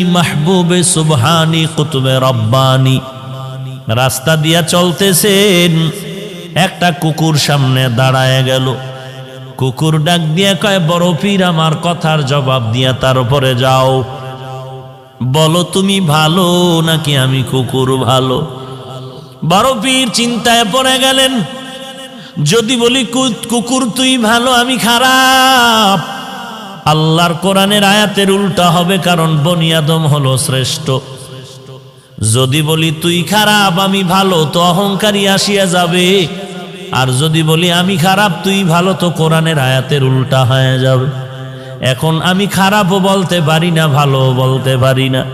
মাহবুবে সুবহানি কুতুবে রব্বানি। রাস্তা দিয়া চলতেছেন, একটা কুকুর সামনে দাঁড়ায় গেল। কুকুর ডাক দিয়া কয়, বড় পীর, আমার কথার জবাব দিয়া তার উপরে যাও। বলো, তুমি ভালো নাকি আমি কুকুর ভালো? বড় পীর চিন্তায় পড়ে গেলেন, যদি বলি কুকুর তুই ভালো, আমি খারাপ। আল্লাহর কোরআনের আয়াতের উল্টা হবে কারণ বনিয়াদম হলো শ্রেষ্ঠ। যদি বলি, তুই খারাপ, আমি ভালো, তো অহংকারী আসিয়া যাবে। আর যদি বলি, আমি খারাপ, তুই ভালো, তো কোরআনের আয়াতের উল্টা হয়ে যাবে। এখন আমি খারাপও বলতে পারি না ভালো বলতে পারি না।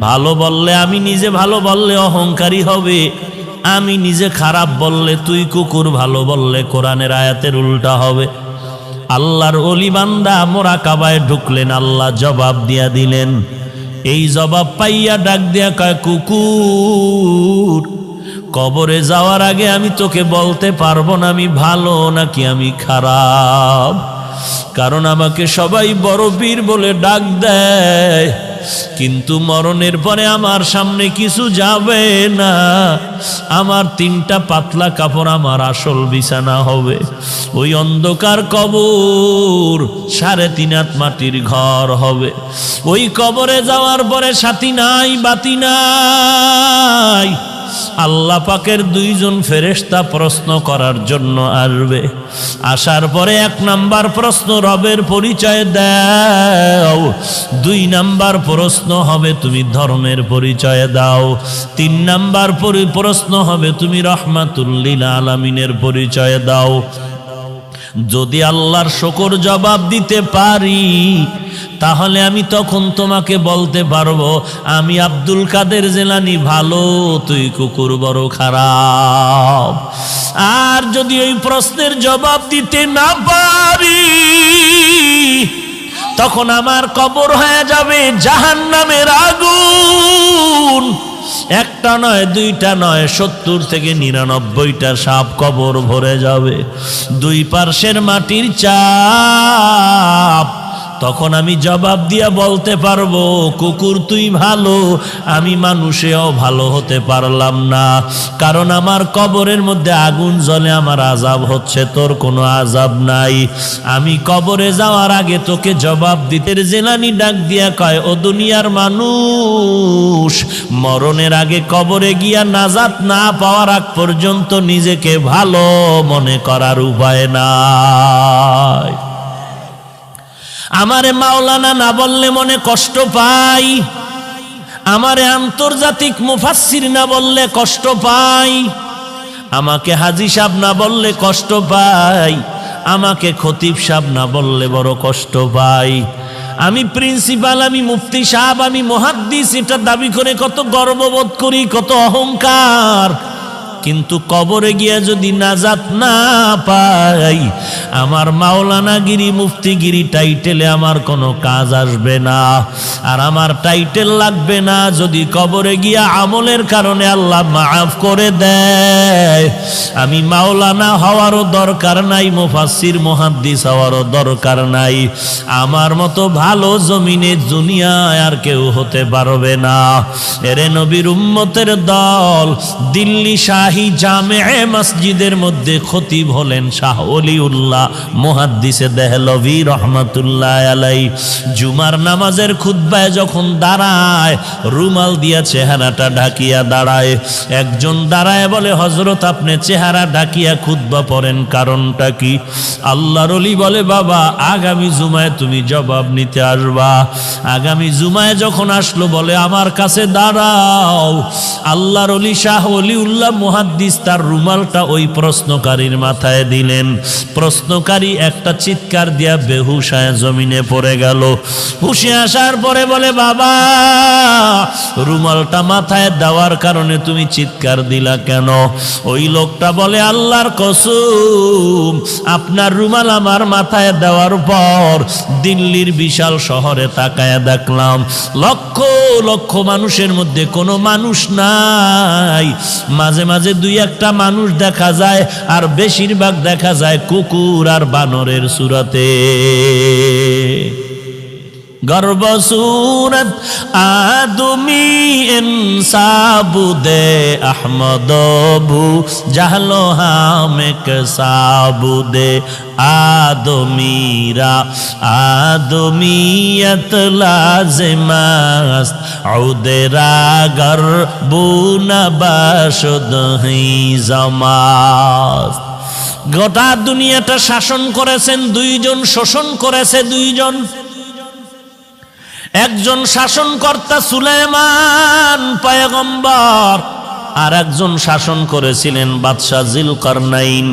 ভালো বললে আমি নিজে ভালো বললে অহংকারী হবে। আমি নিজে খারাপ বললে তুই কুকুর, ভালো বললে কোরআনের আয়াতের উল্টা হবে। আল্লাহর অলিবান্দা মোরা কাবায় ঢুকলেন, আল্লাহ জবাব দিয়া দিলেন, এই জবাব পাইয়া ডাক দিয়া কয়, কুকুর, কবরে যাওয়ার আগে আমি তোকে বলতে পারব না, আমি ভালো নাকি আমি খারাপ? কারণ আমাকে সবাই বড় বীর বলে ডাক দেয়। কিন্তু মরণের পরে আমার সামনে কিছু যাবে না। আমার তিনটা পাতলা কাপড় আমার আসল বিছানা হবে। ওই অন্ধকার কবর সাড়ে তিন হাত মাটির ঘর হবে। ওই কবরে যাওয়ার পরে সাথী নাই, বাতি নাই। আল্লাহ পাকের দুইজন ফেরেস্তা প্রশ্ন করার জন্য আসবে। আসার পরে এক নাম্বার প্রশ্ন, রবের পরিচয় দাও। দুই নাম্বার প্রশ্ন হবে, তুমি ধর্মের পরিচয় দাও। তিন নাম্বার পরি- প্রশ্ন হবে, তুমি রহমাতুল্লিল আলামিনের পরিচয় দাও। যদি আল্লাহর শকর জবাব দিতে পারি, তাহলে আমি তখন তোমাকে বলতে পারব, আমি আব্দুল কাদের জেলানি ভালো, তুই কুকুর বড় খারাপ। আর যদি ওই প্রশ্নের জবাব দিতে না পারি, তখন আমার কবর হয়ে যাবে জাহান নামের আগুন। একটা নয়, দুইটা নয়, সত্তর থেকে নিরানব্বইটা সাপ কবর ভরে যাবে। দুই পার্শ্বের মাটির চাপ তখন আমি জবাব দিয়া বলতে পারব, কুকুর তুই ভালো, আমি মানুষেও ভালো হতে পারলাম না। কারণ আমার কবরের মধ্যে আগুন জ্বলে আমার আজাব হচ্ছে, তোর কোনো আজাব নাই। আমি কবরে যাওয়ার আগে তোকে জবাব দিতে, জেলানি ডাক দিয়া কয়, ও দুনিয়ার মানুষ, মরণের আগে কবরে গিয়া নাজাত না পাওয়ার আগ পর্যন্ত নিজেকে ভালো মনে করার উপায় নাই। আমারে মাওলানা না বললে মনে কষ্ট পাই। আমারে আন্তর্জাতিক মুফাসসির না বললে কষ্ট পাই। আমাকে হাজি সাহেব না বললে কষ্ট পাই। আমাকে খতিব সাহেব না বললে বড় কষ্ট পাই। আমি প্রিন্সিপাল, আমি মুফতি সাহেব, আমি মহাদ্দিস, এটা দাবি করে কত গর্ববোধ করি, কত অহংকার। কিন্তু কবরে গিয়া যদি নাজাত না পাই, আমার মাওলানাগিরি মুফতিগিরি টাইটেলে আমার কোনো কাজ আসবে না। আর আমার টাইটেল লাগবে না যদি কবরে গিয়া আমলের কারণে আল্লাহ মাফ করে দেয়। আমি মাওলানা হওয়ারও দরকার নাই, মুফাসসির, মুহাদ্দিস হওয়ারও দরকার নাই। আমার মতো ভালো জমিনে দুনিয়ায় আর কেউ হতে পারবে না। এরে নবীর উম্মতের দল, দিল্লি শাহী জামে মসজিদের মধ্যে খতিব হলেন শাহ অলিউল্লাহ মুহাদ্দিসে দেহলভি রহমাতুল্লাহ আলাই জুমার নামাজের খুদ্বায় যখন দাঁড়ায়, রুমাল দিয়া চেহারাটা ঢাকিয়া দাঁড়ায়। একজন দাঁড়ায় বলে হজরত আপনি চেহারা ঢাকিয়া খুদ্া পড়েন কারণটা কি? আল্লাহর অলি বলে, বাবা, আগামী জুমায় তুমি জবাব নিতে আসবা। আগামী জুমায় যখন আসলো বলে, আমার কাছে দাঁড়াও। আল্লাহর অলি শাহ অলিউল্লাহ মুহাদ্দিস তার রুমালটা ওই প্রশ্নকারীর মাথায় দিলেন। প্রশ্নকারী একটা চিৎকার দিয়া বেহুশায় জমিনে পড়ে গেল। হুশে আসার পরে বলে, বাবা, রুমালটা মাথায় দেওয়ার কারণে তুমি চিৎকার দিলা কেন? ওই লোকটা বলে, আল্লাহর কসুম, আপনার রুমাল আমার মাথায় দেওয়ার পর দিল্লির বিশাল শহরে তাকায় দেখলাম। লক্ষ লক্ষ মানুষের মধ্যে কোনো মানুষ নাই। মাঝে মাঝে দুই একটা মানুষ দেখা যায় আর বেশিরভাগ দেখা যায় কুকুর আর বানরের সুরাতে। গর্ব সুরত আদমি ইনসাবুদে আহমদবু জাহলো হামেক সাবুদে আদমিরা আদমিয়ত লাজমাস আউদেরা গর্বু নবাসুদ হি জমাস। গোটা দুনিয়াটা শাসন করেছেন, দুইজন শোষণ করেছে দুইজন। একজন শাসনকর্তা সুলেমান পায়গম্বর আর একজন শাসন করেছিলেন বাদশাহ জিল করনাইন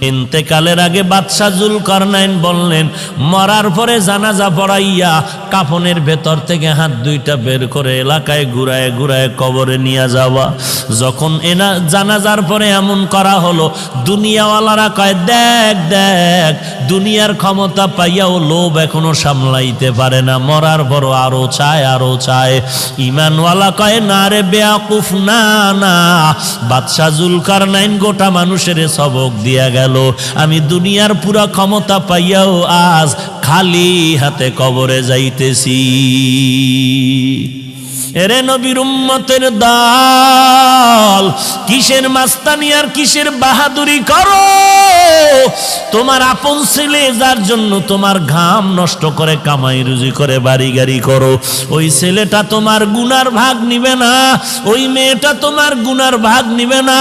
ইন্তেকালের আগে বাদশাহ জুল করনাইন বললেন, মরার পরে জানাজা পড়াইয়া কাফনের ভেতর থেকে হাত দুইটা বের করে এলাকায় ঘুরায় ঘুরায় কবরে নিয়ে যাওয়া। যখন এনা জানাজার পরে এমন করা হলো, দুনিয়াওয়ালারা কয়, দেখ দেখ, দুনিয়ার ক্ষমতা পাইয়াও লোভ এখনও সামলাইতে পারে না। মরার পরও আরও চায় আরও চায়। ইমানওয়ালা কয়, না রে বেয়াকুফ, না না। বাদশাহ জুলকার নাইন গোটা মানুষের সবক দিয়া গেল। আমি দুনিয়ার পুরা ক্ষমতা পাইয়াও আজ খালি হাতে কবরে যাইতেছি। এরে নবীর উম্মতের দল, কিসের মাস্তানি আর কিসের বাহাদুরি করো? তোমার আপন ছেলে, যার জন্য তোমার ঘাম নষ্ট করে, কামাই রুজি করে, বাড়ি গাড়ি করো। ওই ছেলেটা তোমার গুনার ভাগ নিবে না, ওই মেয়েটা তোমার গুনার ভাগ নিবে না,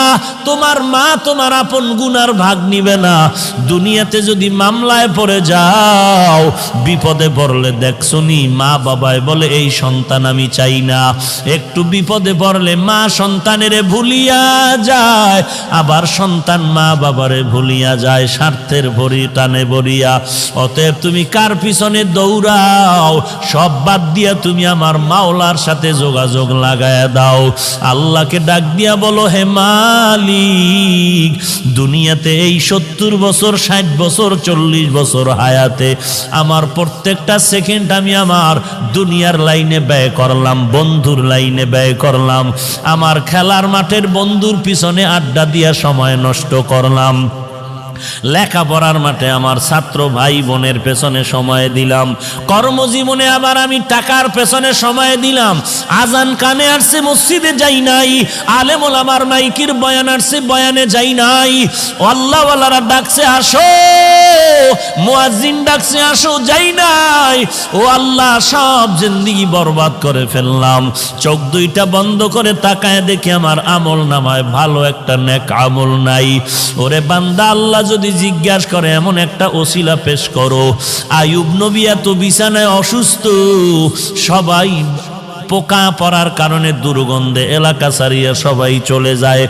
তোমার মা তোমার আপন গুনার ভাগ নিবে না। দুনিয়াতে যদি মামলায় পড়ে যাও, বিপদে পড়লে দেখছনি মা বাবায় বলে, এই সন্তান আমি চাই না। একটু বিপদে পড়লে মা সন্তানেরে ভুলিয়া যায়, আবার সন্তান মা বাবারে ভুলিয়া যায়, স্বার্থের ভরি টানে ভরিয়া। অতএব তুমি কার পিছনে দৌড়াও? সব বাদ দিয়া তুমি আমার মাওলার সাথে যোগাযোগ লাগায় দাও। আল্লাহকে ডাক দিয়া বলো, হে মালিক, দুনিয়াতে এই সত্তর বছর, ষাট বছর, চল্লিশ বছর হায়াতে আমার প্রত্যেকটা সেকেন্ড আমি আমার দুনিয়ার লাইনে ব্যয় করলাম। বন্ধুর লাইনে ব্যয় করলাম। আমার খেলার মাঠের বন্ধুর পিছনে আড্ডা দিয়া সময় নষ্ট করলাম। লেখাপড়ার মাঠে আমার ছাত্র ভাই বোনের পেছনে সময় দিলাম। কর্মজীবনে আবার আমি টাকার পেছনে সময় দিলাম। আজান কানে আসছে, মসজিদে যাই নাই। আলেমুল আমার মাইকির বয়ান আসছে, বয়ানে যাই নাই। আল্লাহওয়ালারা ডাকছে, আসো। মুয়াজ্জিন ডাকছে, আসো, যাই নাই। ও আল্লাহ, সব জিন্দিগি বরবাদ করে ফেললাম। চোখ দুইটা বন্ধ করে তাকায় দেখি আমার আমল নামায় ভালো একটা নেক আমল নাই। ওরে বান্দা, আল্লাহ যদি জিজ্ঞাসা করে এমন একটা ওসিলা পেশ করো। আয়ুব নবী এত বিছানায় অসুস্থ সবাই পোকা পড়ার কারণে দুর্গন্ধে এলাকা ছাড়িয়ে সবাই চলে যায়।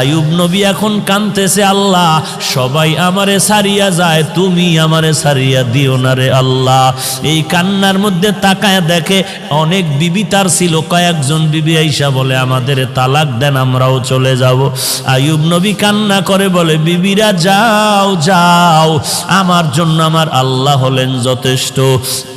আয়ুব নবী এখন কানতেছে, আল্লাহ, সবাই আমারে সারিয়া যায়, তুমি আমারে সারিয়া দিও না রে আল্লাহ। এই কান্নার মধ্যে তাকায় দেখে অনেক বিবি তার ছিল, কয়েকজন বিবি আইসা বলে, আমাদের তালাক দেন, আমরাও চলে যাব। আয়ুব নবী কান্না করে বলে, বিবিরা, যাও যাও, আমার জন্য আমার আল্লাহ হলেন যথেষ্ট।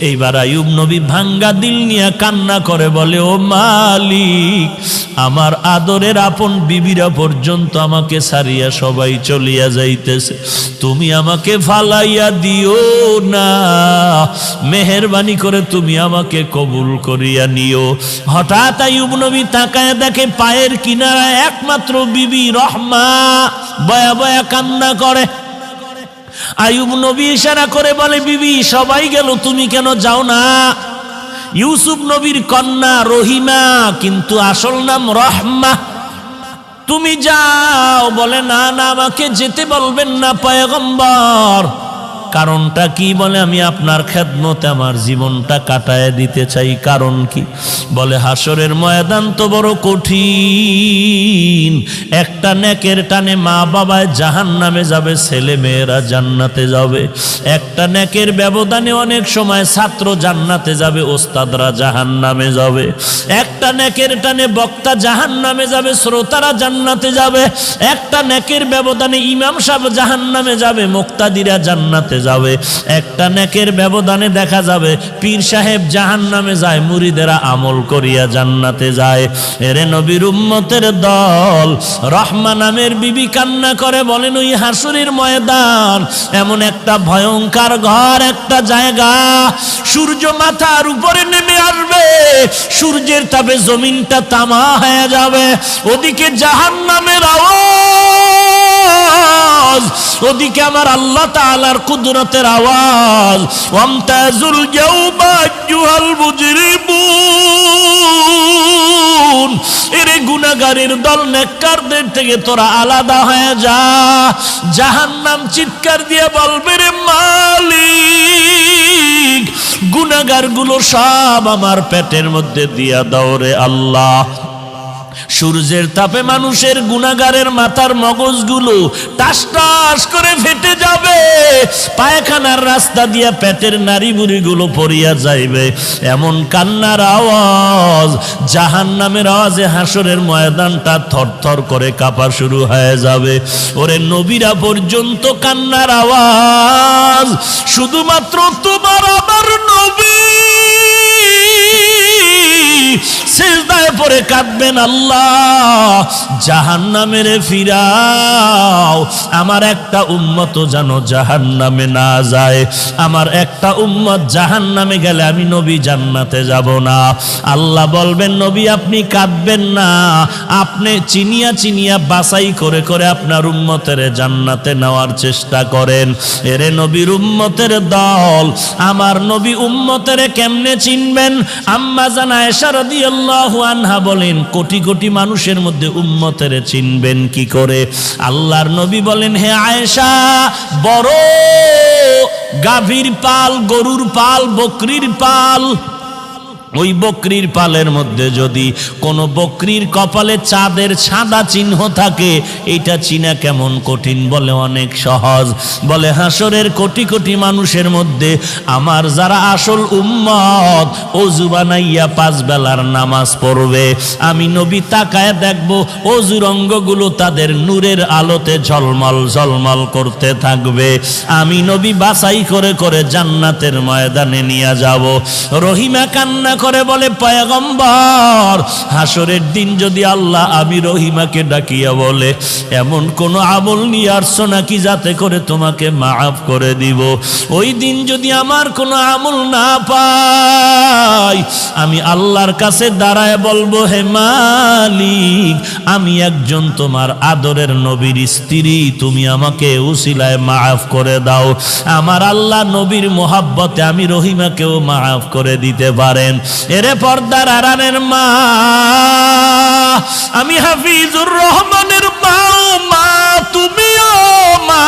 এইবার আয়ুব নবী ভাঙ্গা দিল নিয়ে কান্না করে বলে ও মালিক, আমার আদরের আপন বিবিরা পর্যন্ত আমাকে সারিয়া সবাই চলিয়া যাইতেছে। তুমি আমাকে ফালাইয়া দিও না। মেহরবানি করে তুমি আমাকে কবুল করিয়া নিও। হঠাৎ আয়ুব নবী তাকায় দেখে পায়ের কিনারায় একমাত্র বিবি রহমা বয়া বয়া কান্না করে। আয়ুব নবী ইশারা করে বলে, বিবি, সবাই গেল, তুমি কেন যাও না? ইউসুফ নবীর কন্যা রহিমা, কিন্তু আসল নাম রহমা। তুমি যাও, বলে, না না, আমাকে যেতে বলবেন না, পয়গম্বর। কারণটা কি বলে? আমি আপনার খেদমতে আমার জীবনটা কাটায় দিতে চাই। কারণ কি? বলে হাসরের ময়দান তো বড় কঠিন। একটা নেকের টানে মা বাবায় জাহান নামে যাবে, ছেলে মেয়েরা জান্নাতে যাবে। একটা নেকের ব্যবধানে অনেক সময় ছাত্র জান্নাতে যাবে, ওস্তাদরা জাহান নামে যাবে। একটা নেকের টানে বক্তা জাহান নামে যাবে, শ্রোতারা জান্নাতে যাবে। একটা নেকের ব্যবধানে ইমাম সাহেব জাহান নামে যাবে, মুক্তাদিরা জান্নাতে যাবে। একটা নেকের ব্যবধানে দেখা যাবে, পীর সাহেব জাহান নামে যায়, মুরিদেরা আমল করিয়া জান্নাতে যায়। এরে নবীর উম্মতের দল রহমান নামের বিবি কান্না করে বলেন, ওই হাসুরির ময়দান, এমন একটা ভয়ঙ্কর ঘর, একটা জায়গা, সূর্য মাথার উপরে নেমে আসবে, সূর্যের তাপে জমিনটা তামা হয়ে যাবে, ওদিকে জাহান নামের আওয়াজ ওদিকে আমার আল্লাহ তাআলার কুদরতের আওয়াজ। ওয়ামতাজুল ইয়াউমা আইয়ুহাল মুজরিমুন। এরে গুনাহগারের দল, নেককারদের থেকে তোরা আলাদা হয়ে যা। জাহান্নাম চিৎকার দিয়ে বলবে, রে মালিক গুনাহগারগুলো সব আমার পেটের মধ্যে দিয়া দাও রে আল্লাহ। সূর্যের তাপে মানুষের গুনাগারের মাথার মগজগুলো টাস টাস করে ফেটে যাবে। পায়খানার রাস্তা দিয়া পেটের নারী বুড়িগুলো পড়িয়া যাইবে। এমন কান্নার আওয়াজ জাহান নামের আওয়াজে হাসরের ময়দানটা থরথর করে কাঁপা শুরু হয়ে যাবে। ওরে নবীরা পর্যন্ত কান্নার আওয়াজ, শুধুমাত্র তোমার আমার পরে কাঁদবেন আল্লাহ। জাহান নামের ফিরাও। আমার একটা উম্মত যেন জাহান নামে না যায়। আমার একটা উম্মত জাহান নামে গেলে আমি নবী জান্নাতে যাব না। আল্লাহ বলবেন, নবী, আপনি কাঁদবেন না। আপনি চিনিয়া চিনিয়া বাছাই করে করে আপনার উম্মতের জান্নাতে নেওয়ার চেষ্টা করেন। এরে নবীর উম্মতের দল, আমার নবী উম্মতের কেমনে চিনবেন? আম্মা জানা এসা রাদিয়াল্লাহু আনহা বলেন, কোটি কোটি মানুষের মধ্যে উম্মতের চিনবেন কি করে? আল্লাহর নবী বলেন, হে আয়েশা, বড় গাভীর পাল, গরুর পাল, বকরির পাল ওই বকরির পালের মধ্যে যদি কোনো বকরির কপালে চাঁদের সাদা চিহ্ন থাকে এটা চিনা কেমন কঠিন বলে অনেক সহজ। বলে হাসরের কোটি কোটি মানুষের মধ্যে আমার যারা আসল উম্মত অজু বানাইয়া পাঁচ বেলার নামাজ পড়বে। আমি নবী তাকায় দেখব, অজুর অঙ্গগুলো তাদের নূরের আলোতে ঝলমল ঝলমল করতে থাকবে। আমি নবী বাছাই করে করে জান্নাতের ময়দানে নিয়ে যাব। রহিমা কান্না করে বলে, পয়গম্বর, হাসরের দিন যদি আল্লাহ আমি রহিমাকে ডাকিয়া বলে, এমন কোন আমল নিয়ে আসছো নাকি যাতে করে তোমাকে মাফ করে দিব? ওই দিন যদি আমার কোনো আমল না পাই, আমি আল্লাহর কাছে দাঁড়ায় বলব, হে মালিক, আমি একজন তোমার আদরের নবীর স্ত্রী, তুমি আমাকে উসিলায় মাফ করে দাও। আমার আল্লাহ নবীর মোহাব্বতে আমি রহিমাকেও মাফ করে দিতে পারেন। এরে পর্দার আরানের মা আমি হাফিজুর রহমানের মা। মা, তুমিও মা।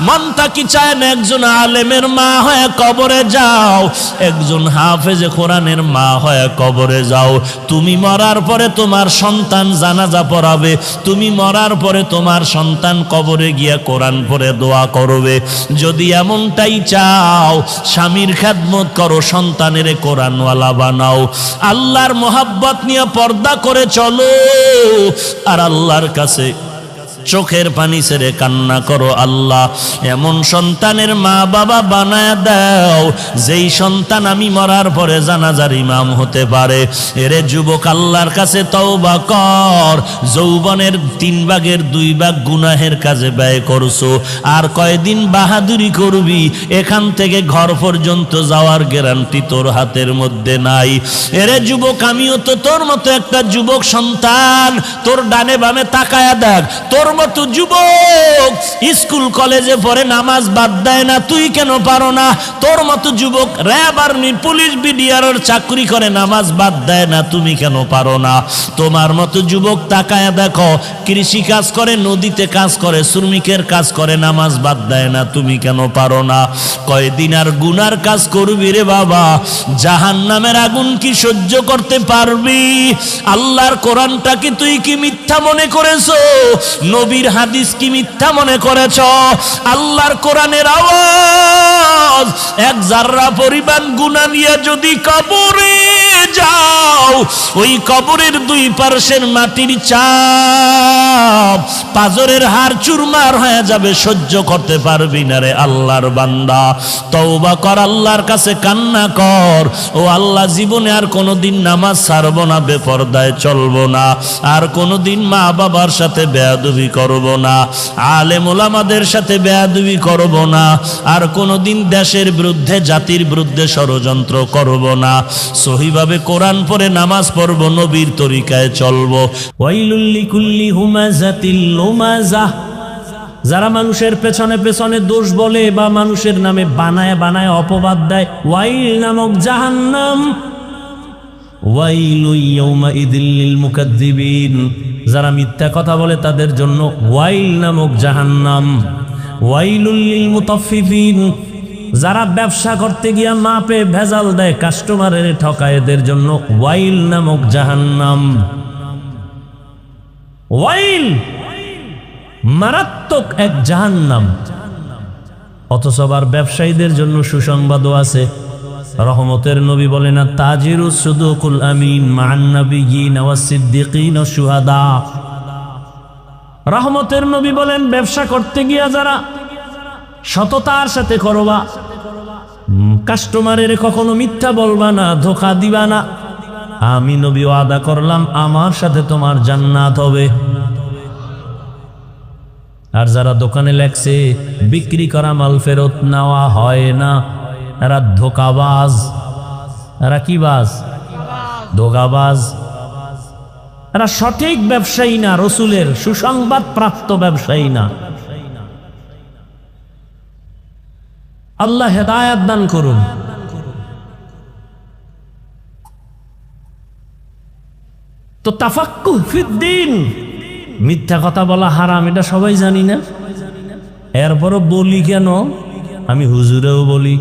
মনটা কি চায় একজন আলেমের মা হয়ে কবরে যাও? একজন হাফেজে কোরআনের মা হয়ে কবরে যাও। তুমি মরার পরে তোমার সন্তান জানাজা পড়াবে। তুমি মরার পরে তোমার সন্তান কবরে কোরআন পড়ে দোয়া করবে। যদি এমনটাই চাও, স্বামীর খেদমত করো, সন্তানের কোরআনওয়ালা বানাও। আল্লাহর মোহাব্বত নিয়ে পর্দা করে চলো। আর আল্লাহর কাছে চোখের পানি ছেড়ে কান্না করো আল্লাহ। এমন সন্তানের মা বাবা বানায় দাও, যেই সন্তান আমি মরার পরে জানাজার ইমাম হতে পারে। এরে যুবক, আল্লাহর কাছে তওবা কর। যৌবনের তিন ভাগের দুই ভাগ গুনাহের কাজে ব্যয় করছ। আর কয়দিন বাহাদুরি করবি? এখান থেকে ঘর পর্যন্ত যাওয়ার গ্যারান্টি তোর হাতের মধ্যে নাই। এরে যুবক, আমিও তো তোর মতো একটা যুবক সন্তান। তোর ডানে বামে তাকায়া দেখ, তোর মতো যুবক, স্কুল, কলেজে পড়ে নামাজ বাদ দেয় না, তুই কেন পারো না? তোর মতো যুবক, র্যাব, আর্মি, পুলিশ, বিডিআর চাকরি করে নামাজ বাদ দেয় না, তুমি কেন পারো না? তোমার মতো যুবক তাকায় দেখো, কৃষি কাজ করে, নদীতে কাজ করে, শ্রমিকের কাজ করে, নামাজ বাদ দেয় না, তুমি কেন পারো না? কয়দিন আর গুনার কাজ করবি রে বাবা? জাহান নামের আগুন কি সহ্য করতে পারবি? আল্লাহর কোরআনটা কি তুই কি মিথ্যা মনে করেছ? নবীর হাদিস কি মিথ্যা মনে করেছ? আল্লাহর কোরআনের আওয়াজ। এক জাররা পরিমাণ গুণা নিয়ে যদি কবরে যাও, ওই কবরের দুই পার্শ্বের মাটির চাপ পাজরের হার চুরমার হয়ে যাবে, সহ্য করতে পারবি না রে আল্লাহর বান্দা। তওবা কর, আল্লাহর কাছে কান্না কর। ও আল্লাহ, জীবনে আর কোনোদিন নামাজ ছাড়বো না, বেপরদায় চলবো না। আর কোনোদিন মা বাবার সাথে বেয়াদবি করব না। আলেম ওলামাদের সাথে বেয়াদবি করব না। আর কোনোদিন দেশের বিরুদ্ধে, জাতির বিরুদ্ধে ষড়যন্ত্র করব না। সহিভাবে কোরআন পড়ে নামাজ পড়ব, নবীর তরিকায় চলবো। ওয়াইলুল্লি কুল্লি হুমাজাতিল যারা মানুষের পেছনে পেছনে দোষ বলে বা মানুষের নামে বানায় বানায় অপবাদ দেয়, ওয়াইল নামক জাহান্নাম। ওয়াইলু ইয়াউমাইদিল লিল মুকাদ্দিবিন। যারা মিথ্যা কথা বলে তাদের জন্য ওয়াইল নামক জাহান্নাম। ওয়াইলুল লিল মুতাফফিফিন যারা ব্যবসা করতে গিয়া মাপে ভেজাল দেয় কাস্টমারের ঠকায় এদের জন্য ওয়াইল নামক জাহান্নাম। ওয়াইল মারাত্মক এক জাহান্নাম। অথচ আবার ব্যবসায়ীদের জন্য সুসংবাদও আছে। রহমতের নবী বলে না তাজিরু সুদুকুল আমিন ও সুহাদা রহমতের নবী বলেন, ব্যবসা করতে গিয়া যারা সততার সাথে করবা কাস্টমারের কখনো মিথ্যা বলবা না, ধোকা দিবা না। আমি নবী আদা করলাম, আমার সাথে তোমার জান্নাত হবে। আর যারা দোকানে লেখছে, বিক্রি করা মাল ফেরত নেওয়া হয় না। এরা ধোকাবাজ এরা কি বাজ? ধোকাবাজ। এরা সঠিক ব্যবসায়ী না, রসুলের সুসংবাদ প্রাপ্ত ব্যবসায়ী না। আল্লাহ হেদায়াত দান করুন। তো তাফাক্কু ফিদ্দিন মিথ্যা কথা বলা হারাম, এটা সবাই জানি না। এরপরও বলি কেন? আমি হুজুরেও বলি।